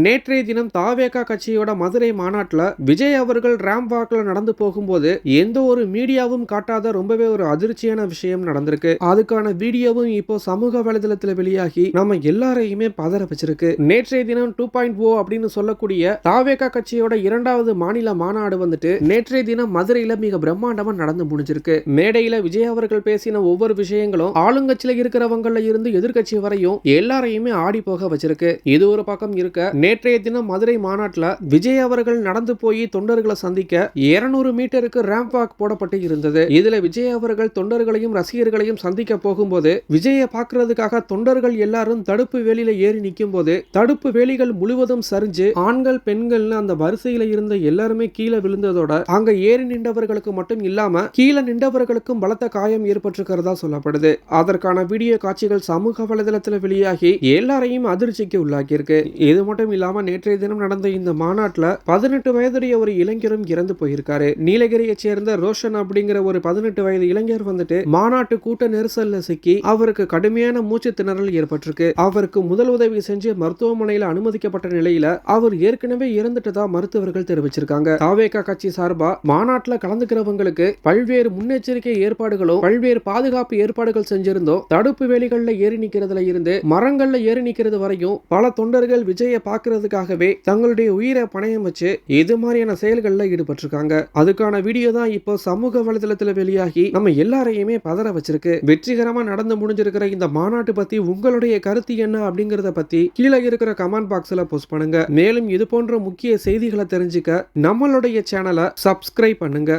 நேற்றைய தினம் தாவேகா கட்சியோட மதுரை மாநாட்டில் விஜய் அவர்கள் ரேம் வாக்கில் நடந்து போகும்போது எந்த ஒரு மீடியாவும் காட்டாத ரொம்பவே ஒரு அதிர்ச்சியான விஷயம் நடந்திருக்கு. அதுக்கான வீடியோவும் இப்போ சமூக வலைதளத்தில் வெளியாகி நம்ம எல்லாரையுமே பதற வச்சிருக்கு. நேற்றைய தினம் டூ பாயிண்ட் ஓ அப்படின்னு சொல்லக்கூடிய தாவேகா கட்சியோட இரண்டாவது மாநில மாநாடு வந்துட்டு நேற்றைய தினம் மதுரையில மிக பிரம்மாண்டமா நடந்து முடிஞ்சிருக்கு. மேடையில விஜய் அவர்கள் பேசின ஒவ்வொரு விஷயங்களும் ஆளுங்கட்சியில இருக்கிறவங்கள இருந்து எதிர்க்கட்சி வரையும் எல்லாரையுமே ஆடி போக வச்சிருக்கு. இது ஒரு பக்கம் இருக்க நேற்றைய தினம் மதுரை மாநாட்டில் விஜய் அவர்கள் நடந்து போய் தொண்டர்களை சந்திக்க 200 மீட்டருக்கு ரேம்ப் வாக் போடப்பட்டு இருந்தது. இதுல விஜய் அவர்கள் தொண்டர்களையும் ரசிகர்களையும் சந்திக்க போகும்போது விஜயை பார்க்கறதுக்காக தொண்டர்கள் எல்லாரும் தடுப்பு வேலியில ஏறி நிற்கும் போது தடுப்பு வேலிகள் முழுவதும் சரிஞ்சு ஆண்கள் பெண்கள்னு அந்த வரிசையில இருந்த எல்லாருமே கீழே விழுந்ததோட அங்க ஏறி நின்றவர்களுக்கு மட்டும் இல்லாம கீழே நின்றவர்களுக்கும் பலத்த காயம் ஏற்பட்டிருக்கிறதா சொல்லப்படுது. அதற்கான வீடியோ காட்சிகள் சமூக வலைதளத்தில் வெளியாகி எல்லாரையும் அதிர்ச்சிக்கு உள்ளாக்கியிருக்கு. இது மட்டும் இல்லாம நேற்றைய தினம் நடந்த இந்த மாநாட்டில் பதினெட்டு வயதுடைய ஒரு இளைஞரும் இறந்து போயிருக்காரு. நீலகிரியை சேர்ந்த ரோஷன் அப்படிங்கிற ஒரு பதினெட்டு வயது இளைஞர் வந்துட்டு மாநாட்டு கூட்ட நெரிசல்ல சிக்கி அவருக்கு கடுமையான மூச்சு திணறல் ஏற்பட்டிருக்கு. அவருக்கு முதல் உதவி செஞ்சு மருத்துவமனையில் அனுமதிக்கப்பட்ட நிலையில அவர் ஏற்கனவே இறந்துட்டதா மருத்துவர்கள் தெரிவிச்சிருக்காங்க. தாவேகா கட்சி சார்பா மாநாட்டில் கலந்துக்கிறவங்களுக்கு பல்வேறு முன்னெச்சரிக்கை ஏற்பாடுகளும் பல்வேறு பாதுகாப்பு ஏற்பாடுகள் செஞ்சிருந்தோம். தடுப்பு வேலிகள்ல ஏறி நிக்கிறதுல இருந்து மரங்கள்ல ஏறி நிக்கிறது வரையும் பல தொண்டர்கள் விஜயை பார்க்கறதுக்காகவே தங்களுடைய உயிரை பணயம் வச்சு இது மாதிரியான செயல்களில் ஈடுபட்டிருக்காங்க. அதுக்கான வீடியோ தான் இப்போ சமூக வலைதளத்தில் வெளியாகி நம்ம எல்லாரையுமே பதற வச்சிருக்கு. வெற்றிகரமா நடந்து முடிஞ்சிருக்கிற இந்த மாநாட்டு பத்தி உங்களுடைய கருத்து என்ன அப்படிங்கறத பத்தி கீழே இருக்கிற கமெண்ட் பாக்ஸ்ல போஸ்ட் பண்ணுங்க. மேலும் இது போன்ற முக்கிய செய்திகளை தெரிஞ்சுக்க நம்மளுடைய சேனலை சப்ஸ்கிரைப் பண்ணுங்க.